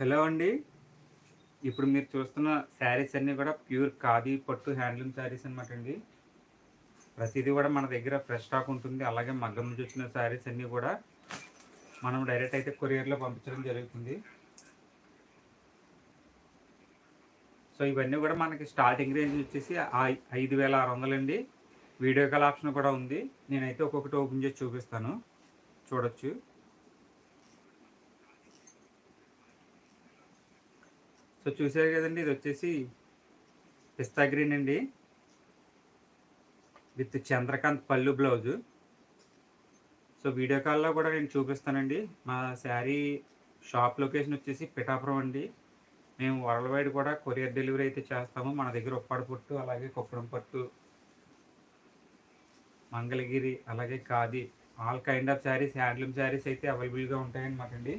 Hello అండి. ఇప్పుడు మీరు చూస్తున్న శారీస్ అన్నీ కూడా ప్యూర్ ఖాదీ పట్టు హ్యాండ్లూమ్ శారీస్ అనమాట అండి. ప్రతిదీ కూడా మన దగ్గర ఫ్రెష్ స్టాక్ ఉంటుంది. అలాగే మగ్గం నుంచి వచ్చిన శారీస్ అన్నీ కూడా మనం డైరెక్ట్ అయితే కొరియర్లో పంపించడం జరుగుతుంది. సో ఇవన్నీ కూడా మనకి స్టార్టింగ్ రేంజ్ వచ్చేసి ఐదు వేల ఆరు వందలండి వీడియో కాల్ ఆప్షన్ కూడా ఉంది. నేనైతే ఒక్కొక్కటి ఓపెన్ చేసి చూపిస్తాను. చూడొచ్చు. సో చూసారు కదండి ఇది వచ్చేసి పిస్తా గ్రీన్ అండి. విత్ చంద్రకాంత్ పళ్ళు బ్లౌజు. సో వీడియో కాల్లో కూడా నేను చూపిస్తానండి. మా శారీ షాప్ లొకేషన్ వచ్చేసి పిఠాపురం అండి. మేము వరల్డ్ వైడ్ కూడా కొరియర్ డెలివరీ అయితే చేస్తాము. మన దగ్గర ఉప్పాడ పొట్టు అలాగే కొప్పడం పట్టు మంగళగిరి అలాగే khadi all kind of saris handloom saris అయితే అవైలబుల్గా ఉంటాయన్నమాట అండి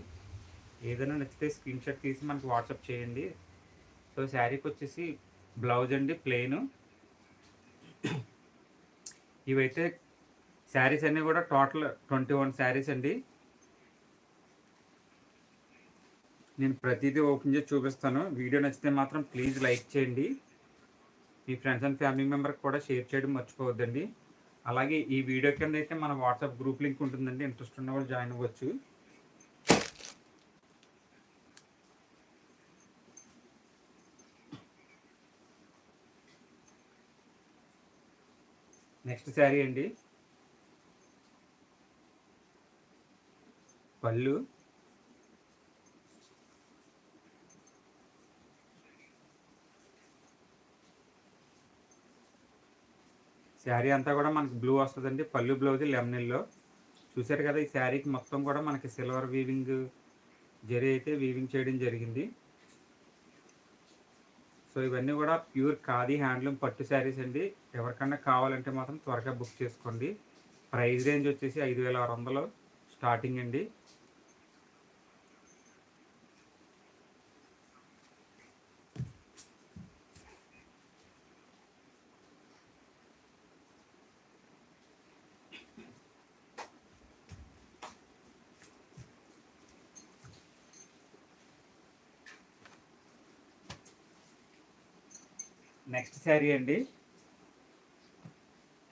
ఏదైనా నచ్చితే స్క్రీన్ షాట్ తీసి మనకి వాట్సాప్ చేయండి. సో శారీకి వచ్చేసి బ్లౌజ్ అండి ప్లెయిన్. ఇవైతే శారీస్ అన్నీ కూడా టోటల్ ట్వంటీ వన్ శారీస్ అండి. నేను ప్రతిదీ ఓపెన్ చేసి చూపిస్తాను. వీడియో నచ్చితే మాత్రం ప్లీజ్ లైక్ చేయండి. మీ ఫ్రెండ్స్ అండ్ ఫ్యామిలీ మెంబర్కి కూడా షేర్ చేయడం మర్చిపోవద్దండి. అలాగే ఈ వీడియో కింద అయితే మన వాట్సాప్ గ్రూప్ లింక్ ఉంటుందండి. ఇంట్రెస్ట్ ఉన్న వాళ్ళు జాయిన్ అవ్వచ్చు. నెక్స్ట్ శారీ అండి. పళ్ళు. శారీ అంతా కూడా మనకి బ్లూ వస్తుందండి. పళ్ళు బ్లౌజ్ లెమనిల్లో చూసారు కదా ఈ శారీకి మొత్తం కూడా మనకి సిల్వర్ వీవింగ్ జరీ అయితే వీవింగ్ చేయడం జరిగింది. సో ఇవన్నీ కూడా ప్యూర్ ఖాదీ హ్యాండ్లూమ్ పట్టు శారీస్ అండి. ఎవరికన్నా కావాలంటే మాత్రం త్వరగా బుక్ చేసుకోండి. ప్రైస్ రేంజ్ వచ్చేసి ఐదు వేల ఆరు వందలు స్టార్టింగ్ అండి. నెక్స్ట్ శారీ అండి.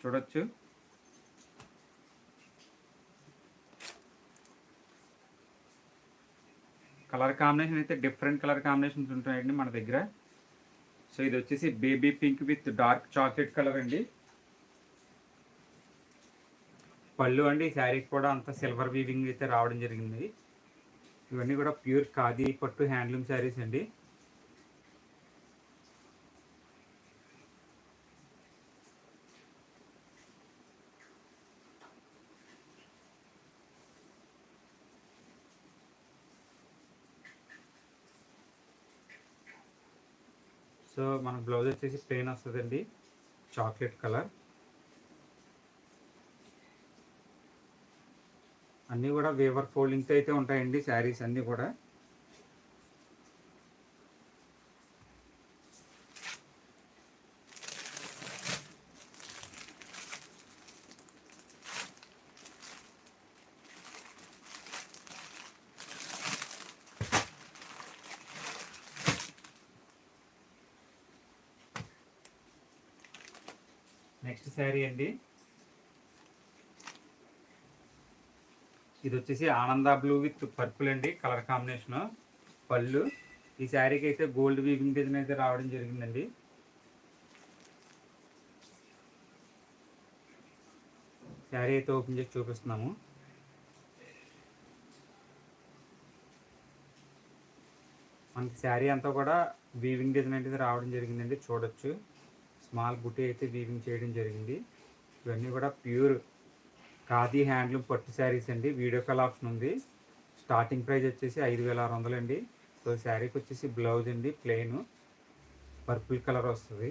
చూడొచ్చు. కలర్ కాంబినేషన్ అయితే డిఫరెంట్ కలర్ కాంబినేషన్స్ ఉంటాయండి మన దగ్గర. సో ఇది వచ్చేసి baby pink with dark chocolate colour అండి. పళ్ళు అండి ఈ శారీకి కూడా అంత సిల్వర్ వీవింగ్ అయితే రావడం జరిగింది. ఇవన్నీ కూడా ప్యూర్ ఖాదీ పట్టు హ్యాండ్లూమ్ శారీస్ అండి. సో మన బ్లౌజ్ వచ్చేసి ప్లెయిన్ వస్తుందండి. చాక్లెట్ కలర్ అన్నీ కూడా వేవర్ ఫోల్డింగ్తో అయితే ఉంటాయండి శారీస్ అన్నీ కూడా. నెక్స్ట్ శారీ అండి. ఇది వచ్చేసి ఆనంద బ్లూ విత్ పర్పుల్ అండి కలర్ కాంబినేషన్. పళ్ళు. ఈ శారీకి అయితే గోల్డ్ వీవింగ్ డిజైన్ అయితే రావడం జరిగిందండి. శారీ అయితే ఓపెన్ చేసి చూపిస్తున్నాము. మనకి శారీ అంతా కూడా వీవింగ్ డిజైన్ అయితే రావడం జరిగిందండి చూడొచ్చు. స్మాల్ బుటీ అయితే వీవింగ్ చేయడం జరిగింది. ఇవన్నీ కూడా ప్యూర్ ఖాదీ హ్యాండ్లూమ్ పట్టు శారీస్ అండి. వీడియో కాల్ ఆప్షన్ ఉంది. స్టార్టింగ్ ప్రైస్ వచ్చేసి ఐదు వేల ఆరు వందలు అండి సో శారీకి వచ్చేసి బ్లౌజ్ అండి ప్లెయిన్. పర్పుల్ కలర్ వస్తుంది.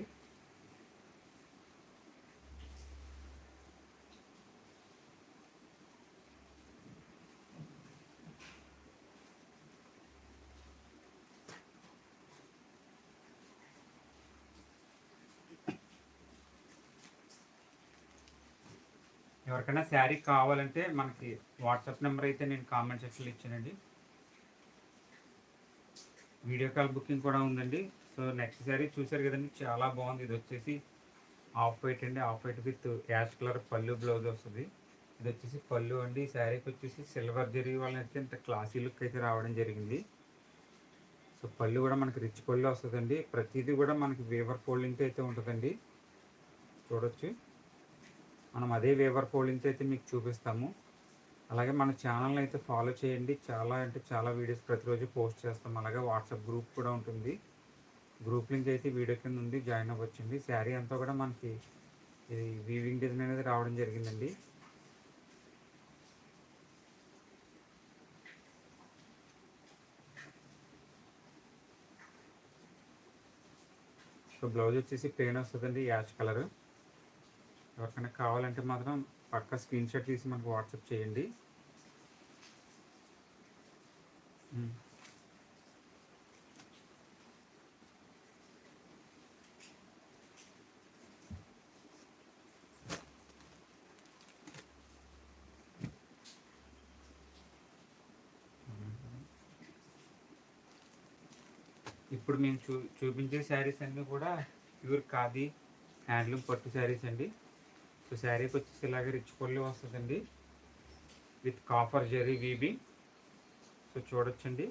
ఎవరికైనా శారీ కావాలంటే మనకి వాట్సాప్ నెంబర్ అయితే నేను కామెంట్ సెక్షన్లో ఇచ్చానండి. వీడియో కాల్ బుకింగ్ కూడా ఉందండి. సో నెక్స్ట్ శారీ చూసారు కదండి చాలా బాగుంది. ఇది వచ్చేసి ఆఫ్ వైట్ అండి. Off white with ash colour pallu blouse వస్తుంది. ఇది వచ్చేసి పళ్ళు అండి. ఈ శారీకి వచ్చేసి సిల్వర్ జరీ వాళ్ళని అయితే ఇంత క్లాసీ లుక్ అయితే రావడం జరిగింది. సో పళ్ళు కూడా మనకి రిచ్ పళ్ళు వస్తుందండి. ప్రతిదీ కూడా మనకి వేవర్ ఫోల్డింగ్తో అయితే ఉంటుందండి. చూడొచ్చు. మనం అదే వేవర్ పోలింగ్స్ అయితే మీకు చూపిస్తాము. అలాగే మన ఛానల్ని అయితే ఫాలో చేయండి. చాలా అంటే చాలా వీడియోస్ ప్రతిరోజు పోస్ట్ చేస్తాం. అలాగే వాట్సాప్ గ్రూప్ కూడా ఉంటుంది. గ్రూప్ లింక్ అయితే వీడియో కింద ఉంది. జాయిన్ అవ్వచ్చండి. శారీ అంతా కూడా మనకి ఇది వీవింగ్ డిజైన్ అనేది రావడం జరిగిందండి. సో బ్లౌజ్ వచ్చేసి ప్లెయిన్ వస్తుందండి. Ash colour. ఎవరికైనా కావాలంటే మాత్రం పక్క స్క్రీన్ షాట్ తీసి మనకు వాట్సాప్ చేయండి. ఇప్పుడు మేము చూ చూపించే శారీస్ అన్నీ కూడా ప్యూర్ ఖాదీ హ్యాండ్లూమ్ పట్టు శారీస్ అండి. సో శారీకి వచ్చేసి ఇలాగే రిచ్ పళ్ళు వస్తుందండి. విత్ కాపర్ జరీ వీబీ సో చూడొచ్చండి.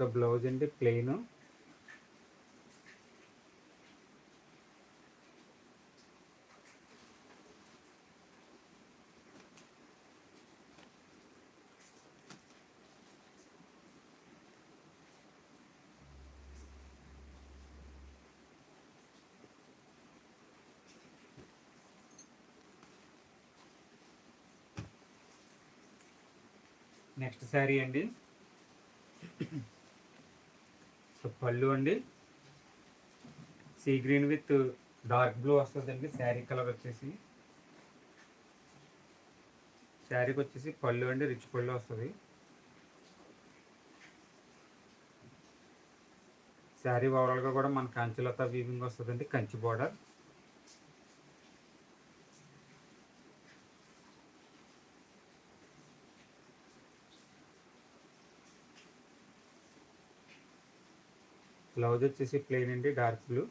సో బ్లౌజ్ అండి ప్లెయిన్. నెక్స్ట్ శారీ అండి. సో పళ్ళు అండి. Sea green with dark blue వస్తుందండి. శారీ కలర్ వచ్చేసి. శారీకి వచ్చేసి పళ్ళు అండి. రిచ్ పళ్ళు వస్తుంది. శారీ ఓవరాల్గా కూడా మన కంచిలత వీవింగ్ వస్తుందండి. కంచి బార్డర్ బ్లౌజ్ వచ్చేసి ప్లెయిన్ అండి డార్క్ బ్లూ.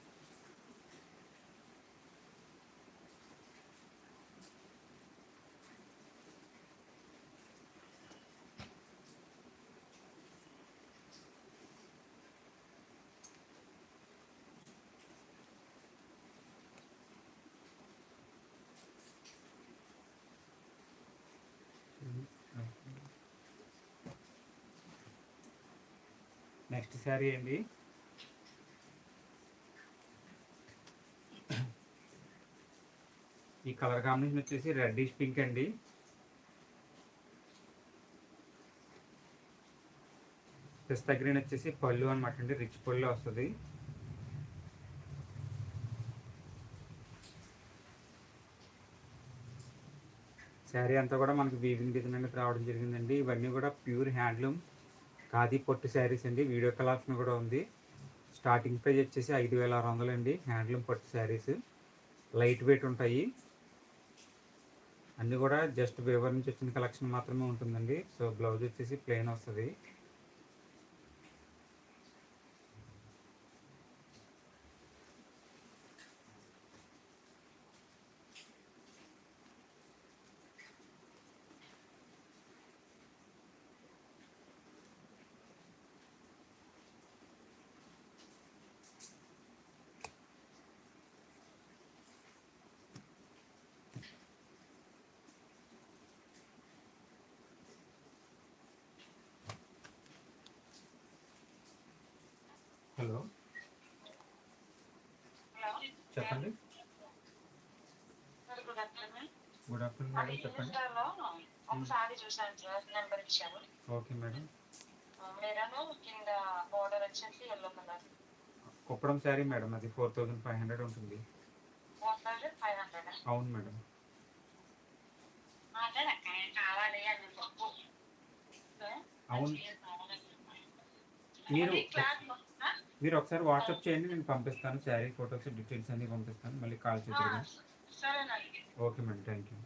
నెక్స్ట్ శారీ అండి. ఈ కలర్ కాంబినేషన్ వచ్చేసి రెడ్డిష్ పింక్ అండి. పిస్తా గ్రీన్ వచ్చేసి పళ్ళు అనమాట అండి రిచ్ పళ్ళు వస్తుంది. శారీ అంతా కూడా మనకి వీవింగ్ డిజైన్ అనేది రావడం జరిగిందండి. ఇవన్నీ కూడా ప్యూర్ హ్యాండ్లూమ్ ఖాదీ పొట్టు శారీస్ అండి. వీడియో కల్ ఆప్షన్ కూడా ఉంది. స్టార్టింగ్ ప్రైజ్ వచ్చేసి ఐదు వేల ఆరు వందలు అండి హ్యాండ్లూమ్ పట్టు శారీస్. లైట్ వెయిట్ ఉంటాయి. అన్నీ కూడా జస్ట్ వివరించి నుంచి వచ్చిన కలెక్షన్ మాత్రమే ఉంటుందండి. సో బ్లౌజ్ వచ్చేసి ప్లెయిన్ వస్తుంది హలో హలో చెప్పండి. సార్ గుడ్ ఆఫ్టర్నూన్ మేడం చెప్పండి. ఇన్స్టాలో ఒక సారీ చూసాను సార్ నెంబర్ ఇచ్చారు. ఓకే మేడం మెరను కింద బోర్డర్ వచ్చేసి yellow colour Kuppadam sari madam అది ఫోర్ థౌజండ్ ఫైవ్ హండ్రెడ్ ఉంటుంది. అవును మేడం. అవును. మీరు మీరు ఒకసారి వాట్సాప్ చేయండి నేను పంపిస్తాను శారీ ఫొటోస్ డీటెయిల్స్ అన్ని పంపిస్తాను. మళ్ళీ కాల్ సరేనండి. Okay madam thank you.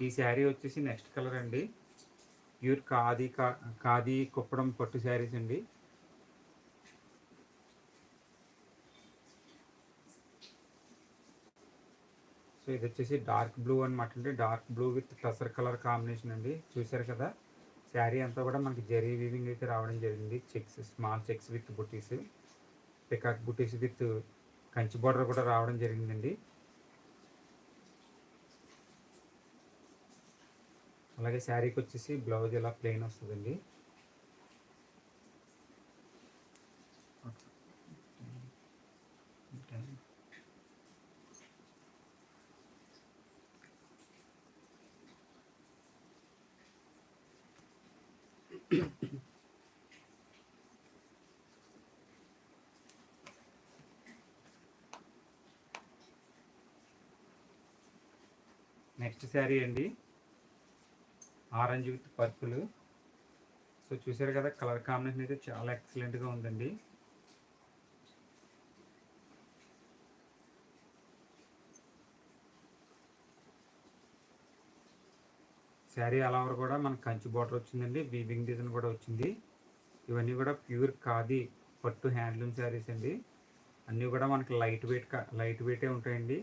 ఈ శారీ వచ్చేసి నెక్స్ట్ కలర్ అండి. ప్యూర్ ఖాదీ కా- ఖాదీ కుప్పడం పట్టు శారీస్ అండి. సో ఇది వచ్చేసి డార్క్ బ్లూ అనమాట అండి. Dark blue with tussar colour combination అండి. చూసారు కదా? శారీ అంతా కూడా మనకి జరీ వీవింగ్ అయితే రావడం జరిగింది. Checks small checks with buttis peacock buttis with Kanchi border కూడా రావడం జరిగిందండి. అలాగే శారీకి వచ్చేసి బ్లౌజ్ ఇలా ప్లెయిన్ వస్తుందండి. నెక్స్ట్ శారీ అండి. Orange with purple. సో చూసారు కదా కలర్ కాంబినేషన్ అయితే చాలా ఎక్సలెంట్గా ఉందండి. శారీ అలవర్ కూడా మనకు కంచి బార్డర్ వచ్చిందండి వీవింగ్ డిజైన్ కూడా వచ్చింది. ఇవన్నీ కూడా ప్యూర్ ఖాదీ పట్టు హ్యాండ్లూమ్ శారీస్ అండి. అన్నీ కూడా మనకి లైట్ వెయిట్ లైట్ వెయిటే ఉంటాయండి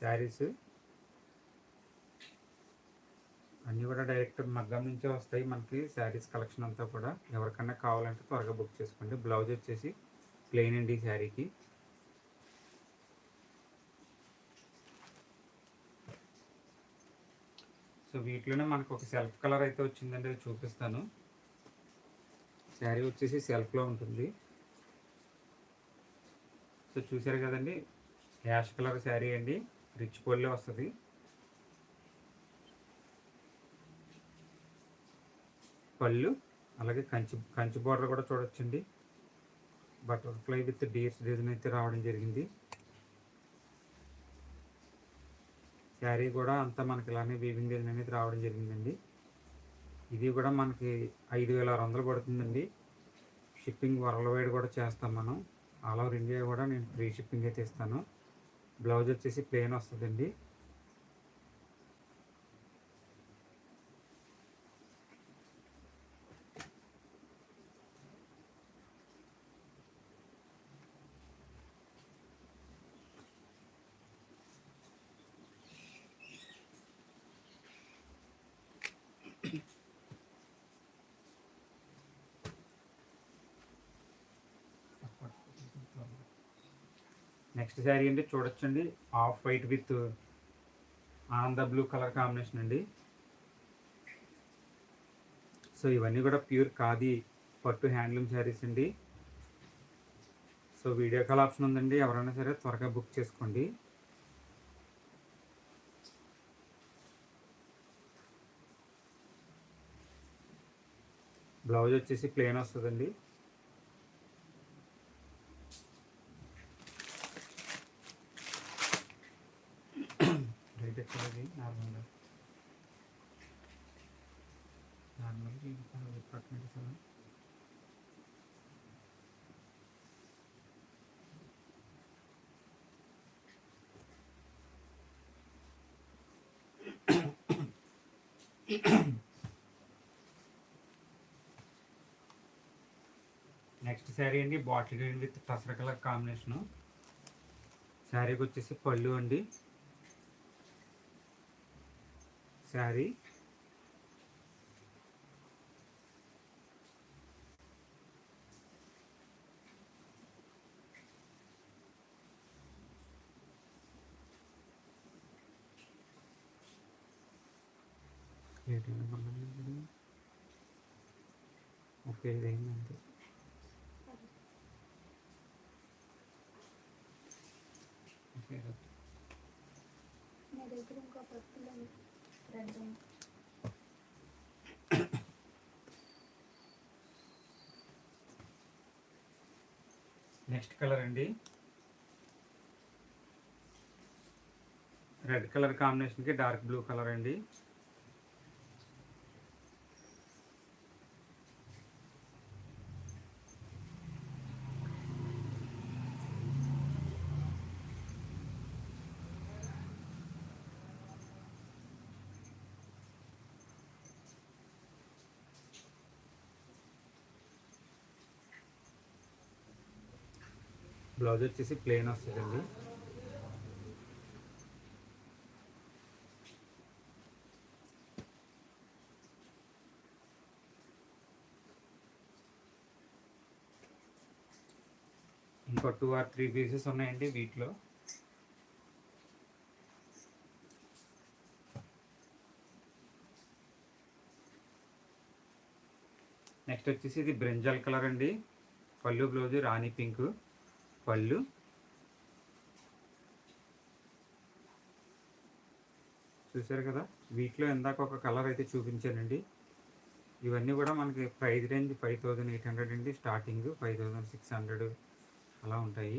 శారీస్. అన్నీ కూడా డైరెక్ట్ మగ్గం నుంచే వస్తాయి మనకి. శారీస్ కలెక్షన్ అంతా కూడా ఎవరికన్నా కావాలంటే త్వరగా బుక్ చేసుకోండి. బ్లౌజ్ వచ్చేసి ప్లెయిన్ అండి ఈ శారీకి. సో వీటిలోనే మనకు ఒక సెల్ఫ్ కలర్ అయితే వచ్చిందండి అది చూపిస్తాను. శారీ వచ్చేసి సెల్ఫ్లో ఉంటుంది. సో చూసారు కదండి యాష్ కలర్ శారీ అండి రిచ్ పోల్లో వస్తుంది. పళ్ళు అలాగే కంచి కంచి బోర్డర్ కూడా చూడొచ్చండి. బటర్ఫ్లై విత్ డీర్స్ డిజైన్ అయితే రావడం జరిగింది. శారీ కూడా అంతా మనకి ఇలానే వీవింగ్ డిజైన్ అనేది రావడం జరిగిందండి. ఇది కూడా మనకి ఐదు వేల ఆరు వందలు పడుతుందండి. షిప్పింగ్ వరల్డ్ వైడ్ కూడా చేస్తాం మనం. ఆల్ ఓవర్ ఇండియా కూడా నేను ఫ్రీ షిప్పింగ్ అయితే ఇస్తాను. బ్లౌజ్ వచ్చేసి ప్లెయిన్ వస్తుందండి. నెక్స్ట్ శారీ అండి చూడొచ్చండి. ఆఫ్ వైట్ విత్ ఆనంద బ్లూ కలర్ కాంబినేషన్ అండి. సో ఇవన్నీ కూడా ప్యూర్ ఖాదీ పట్టు హ్యాండ్లూమ్ శారీస్ అండి. సో వీడియో కాల్ ఆప్షన్ ఉందండి. ఎవరైనా సరే త్వరగా బుక్ చేసుకోండి. బ్లౌజ్ వచ్చేసి ప్లెయిన్ వస్తుందండి. ఇది normal normal department sir next sari అండి bottle green with tussar colour combination శారీకి వచ్చేసి పళ్ళు అండి. శారీ ఓకే ఇదేంటంటే ఓకే నా దగ్గర ఇంకో పప్పులు నెక్స్ట్ కలర్ అండి. రెడ్ కలర్ కాంబినేషన్కి డార్క్ బ్లూ కలర్ అండి. బ్లౌజ్ వచ్చేసి ప్లెయిన్ వస్తుందండి. ఇంకో టూ ఆర్ త్రీ పీసెస్ ఉన్నాయండి వీటిలో. నెక్స్ట్ వచ్చేసి ఇది బ్రింజల్ కలర్ అండి. పళ్ళు బ్లౌజ్ రాణి పింక్. పళ్ళు. చూసారు కదా? వీటిలో ఇందాక ఒక కలర్ అయితే చూపించానండి. ఇవన్నీ కూడా మనకి price range five thousand eight hundred అండి. Starting five thousand six hundred అలా ఉంటాయి.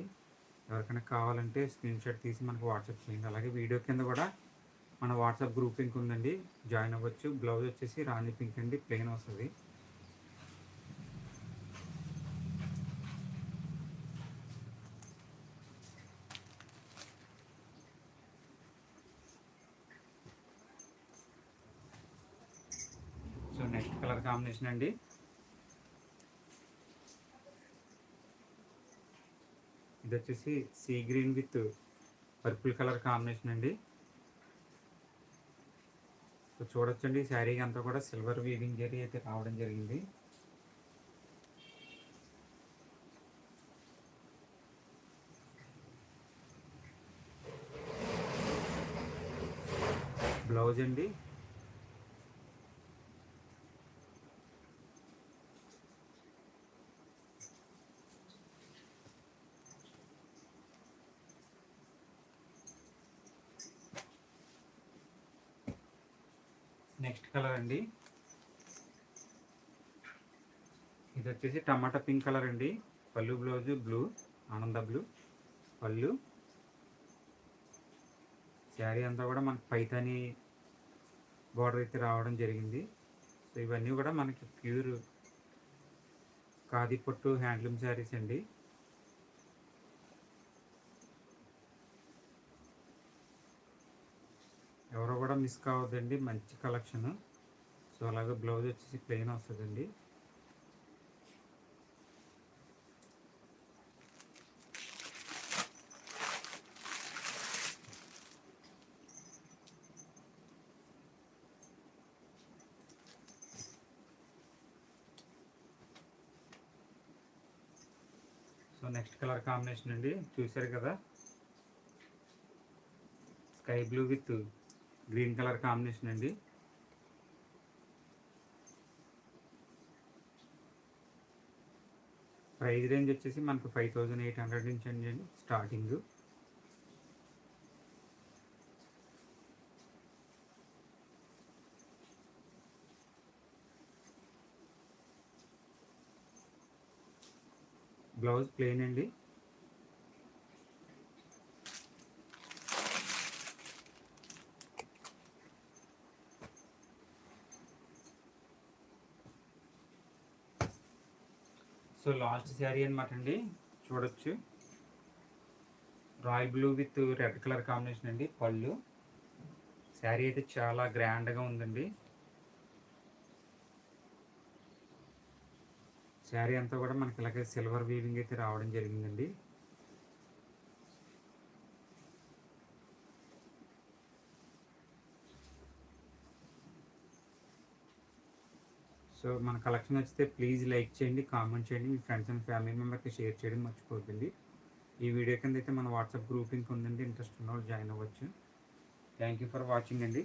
ఎవరికైనా కావాలంటే స్క్రీన్ షాట్ తీసి మనకు వాట్సాప్ చేయండి. అలాగే వీడియో కింద కూడా మన వాట్సాప్ గ్రూప్ లింక్ ఉందండి. జాయిన్ అవ్వచ్చు. బ్లౌజ్ వచ్చేసి రాణి పింక్ అండి. ప్లెయిన్ వస్తుంది సో నెక్స్ట్ కలర్ కాంబినేషన్ అండి. ఇది వచ్చేసి sea green with purple colour combination అండి. సో చూడొచ్చండి ఈ అంతా కూడా సిల్వర్ వీవింగ్ జరీ అయితే రావడం జరిగింది. బ్లౌజ్ అండి నెక్స్ట్ కలర్ అండి. ఇది వచ్చేసి టమాటా పింక్ కలర్ అండి. పళ్ళు బ్లౌజ్ బ్లూ ఆనంద బ్లూ. పళ్ళు. శారీ అంతా కూడా మనకి పైతాని బోర్డర్ అయితే రావడం జరిగింది. సో ఇవన్నీ కూడా మనకి ప్యూర్ కాది పట్టు హ్యాండ్లూమ్ శారీస్ అండి. ఎవరో కూడా మిస్ కావద్దండి మంచి కలెక్షన్. సో అలాగే బ్లౌజ్ వచ్చేసి ప్లెయిన్ వస్తుందండి. సో నెక్స్ట్ కలర్ కాంబినేషన్ అండి చూసారు కదా? Sky blue with green colour combination అండి. ప్రైస్ రేంజ్ వచ్చేసి మనకు ఫైవ్ థౌజండ్ ఎయిట్ హండ్రెడ్ నుంచి అండి స్టార్టింగ్. బ్లౌజ్ ప్లెయిన్ అండి. సో లాస్ట్ శారీ అనమాట అండి. చూడొచ్చు. Royal blue with red colour combination అండి పళ్ళు. శారీ అయితే చాలా గ్రాండ్గా ఉందండి. శారీ అంతా కూడా మనకి ఇలాగే సిల్వర్ వీవింగ్ అయితే రావడం జరిగిందండి. సో మన కలెక్షన్ నచ్చితే ప్లీజ్ లైక్ చేయండి కామెంట్ చేయండి మీ ఫ్రెండ్స్ అండ్ ఫ్యామిలీ మెంబర్కి షేర్ చేయడం మర్చిపోతుంది ఈ వీడియో కింద అయితే మన వాట్సాప్ గ్రూప్ లింక్ ఉందండి ఇంట్రెస్ట్ ఉన్న వాళ్ళు జాయిన్ అవ్వచ్చు. థ్యాంక్ యూ ఫర్ వాచింగ్ అండి.